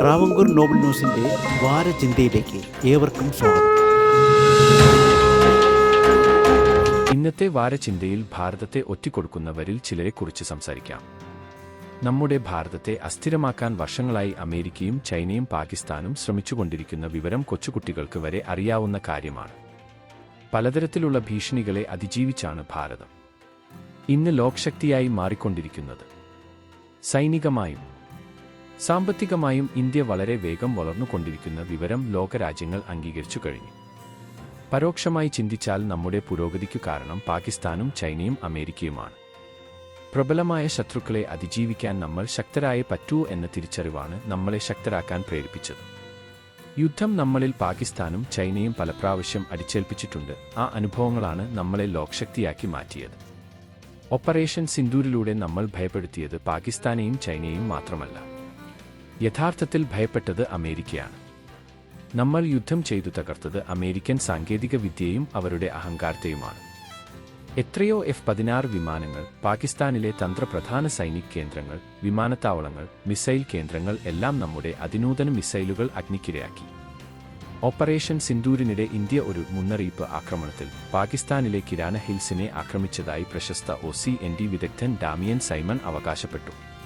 Travancore Nobel ന്യൂസിന്റെ വാരചിന്തയിലേക്ക് ഏവർക്കും സ്വാഗതം. ഇന്നത്തെ വാരചിന്തയിൽ ഭാരതത്തെ ഒറ്റിക്കൊടുക്കുന്നവരിൽ ചിലരെക്കുറിച്ച് സംസാരിക്കാം. നമ്മുടെ ഭാരതത്തെ അസ്ഥിരമാക്കാൻ വർഷങ്ങളായി അമേരിക്കയും ചൈനയും പാകിസ്ഥാനും ശ്രമിച്ചുകൊണ്ടിരിക്കുന്ന വിവരം കൊച്ചുകുട്ടികൾക്ക് വരെ അറിയാവുന്ന കാര്യമാണ്. പലതരത്തിലുള്ള ഭീഷണികളെ അതിജീവിച്ചാണ് ഭാരതം. ഇന്ന് ലോക്ശക്തിയായി മാറിക്കൊണ്ടിരിക്കുന്നത്. സൈനികമായും സാമ്പത്തികമായും ഇന്ത്യ വളരെ വേഗം വളർന്നുകൊണ്ടിരിക്കുന്ന വിവരം ലോകരാജ്യങ്ങൾ അംഗീകരിച്ചു കഴിഞ്ഞു. പരോക്ഷമായി ചിന്തിച്ചാൽ നമ്മുടെ പുരോഗതിക്കു കാരണം പാകിസ്ഥാനും ചൈനയും അമേരിക്കയുമാണ്. പ്രബലമായ ശത്രുക്കളെ അതിജീവിക്കാൻ നമ്മൾ ശക്തരായേ പറ്റൂ എന്ന തിരിച്ചറിവാണ് നമ്മളെ ശക്തരാക്കാൻ പ്രേരിപ്പിച്ചത്. യുദ്ധം നമ്മളിൽ പാകിസ്ഥാനും ചൈനയും പലപ്രാവശ്യം അടിച്ചേൽപ്പിച്ചിട്ടുണ്ട്. ആ അനുഭവങ്ങളാണ് നമ്മളെ ലോക്ശക്തിയാക്കി മാറ്റിയത്. ഓപ്പറേഷൻ സിന്ദൂരിലൂടെ നമ്മൾ ഭയപ്പെടുത്തിയത് പാകിസ്ഥാനെയും ചൈനയും മാത്രമല്ല. യഥാർത്ഥത്തിൽ ഭയപ്പെട്ടത് അമേരിക്കയാണ്. നമ്മൾ യുദ്ധം ചെയ്തു തകർത്തത് അമേരിക്കൻ സാങ്കേതിക വിദ്യയും അവരുടെ അഹങ്കാരത്തെയുമാണ്. എത്രയോ എഫ് പതിനാറ് വിമാനങ്ങൾ പാകിസ്ഥാനിലെ തന്ത്രപ്രധാന സൈനിക് കേന്ദ്രങ്ങൾ വിമാനത്താവളങ്ങൾ മിസൈൽ കേന്ദ്രങ്ങൾ എല്ലാം നമ്മുടെ അതിനൂതന മിസൈലുകൾ അഗ്നിക്കിരയാക്കി. ഓപ്പറേഷൻ സിന്ദൂരിനിടെ ഇന്ത്യ ഒരു മുന്നറിയിപ്പ് ആക്രമണത്തിൽ പാകിസ്ഥാനിലെ കിരാന ഹിൽസിനെ ആക്രമിച്ചതായി പ്രശസ്ത ഒ സി എൻ ഡി വിദഗ്ധൻ ഡാമിയൻ സൈമൺ അവകാശപ്പെട്ടു.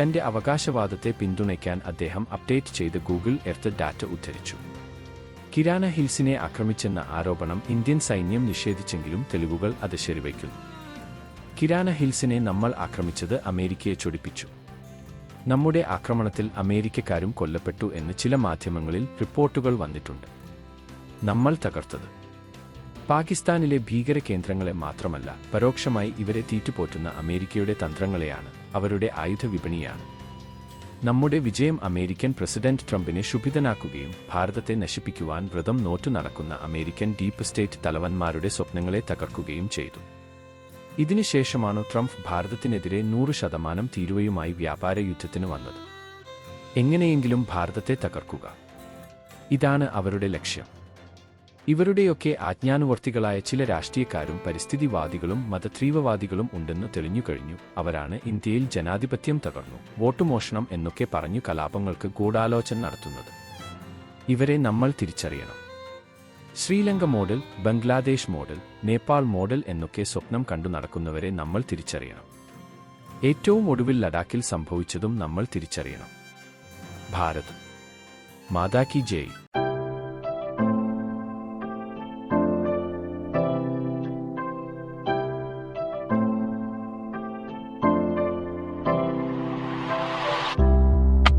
തന്റെ അവകാശവാദത്തെ പിന്തുണയ്ക്കാൻ അദ്ദേഹം അപ്ഡേറ്റ് ചെയ്ത് ഗൂഗിൾ എർത്ത് ഡാറ്റ ഉദ്ധരിച്ചു. കിരാന ഹിൽസിനെ ആക്രമിച്ചെന്ന ആരോപണം ഇന്ത്യൻ സൈന്യം നിഷേധിച്ചെങ്കിലും തെളിവുകൾ അത് ശരിവയ്ക്കുന്നു. കിരാന ഹിൽസിനെ നമ്മൾ ആക്രമിച്ചത് അമേരിക്കയെ ചൊടിപ്പിച്ചു. നമ്മുടെ ആക്രമണത്തിൽ അമേരിക്കക്കാരും കൊല്ലപ്പെട്ടു എന്ന് ചില മാധ്യമങ്ങളിൽ റിപ്പോർട്ടുകൾ വന്നിട്ടുണ്ട്. നമ്മൾ തകർത്തത്. പാകിസ്ഥാനിലെ ഭീകര കേന്ദ്രങ്ങളെ മാത്രമല്ല പരോക്ഷമായി ഇവരെ തീറ്റുപോറ്റുന്ന അമേരിക്കയുടെ തന്ത്രങ്ങളെയാണ് അവരുടെ ആയുധ വിപണിയാണ്. നമ്മുടെ വിജയം അമേരിക്കൻ പ്രസിഡന്റ് ട്രംപിനെ ശുഭിതനാക്കുകയും ഭാരതത്തെ നശിപ്പിക്കുവാൻ വ്രതം നോറ്റു നടക്കുന്ന അമേരിക്കൻ ഡീപ്പ് സ്റ്റേറ്റ് തലവന്മാരുടെ സ്വപ്നങ്ങളെ തകർക്കുകയും ചെയ്തു. ഇതിനുശേഷമാണ് ട്രംപ് ഭാരതത്തിനെതിരെ നൂറ് ശതമാനം തീരുവയുമായി വ്യാപാര യുദ്ധത്തിന് വന്നത്. എങ്ങനെയെങ്കിലും ഭാരതത്തെ തകർക്കുക. ഇതാണ് അവരുടെ ലക്ഷ്യം. ഇവരുടെയൊക്കെ ആജ്ഞാനുവർത്തികളായ ചില രാഷ്ട്രീയക്കാരും പരിസ്ഥിതിവാദികളും മതതീവ്രവാദികളും ഉണ്ടെന്ന് തെളിഞ്ഞുകഴിഞ്ഞു അവരാണ് ഇന്ത്യയിൽ ജനാധിപത്യം തകർന്നു. വോട്ടുമോഷണം എന്നൊക്കെ പറഞ്ഞു കലാപങ്ങൾക്ക് ഗൂഢാലോചന നടത്തുന്നത്. ഇവരെ നമ്മൾ തിരിച്ചറിയണം. Sri Lanka model Bangladesh model Nepal model എന്നൊക്കെ സ്വപ്നം കണ്ടു നടക്കുന്നവരെ നമ്മൾ തിരിച്ചറിയണം. ഏറ്റവും ഒടുവിൽ ലഡാക്കിൽ സംഭവിച്ചതും നമ്മൾ തിരിച്ചറിയണം. ഭാരത്. മാതാ കി ജയ്.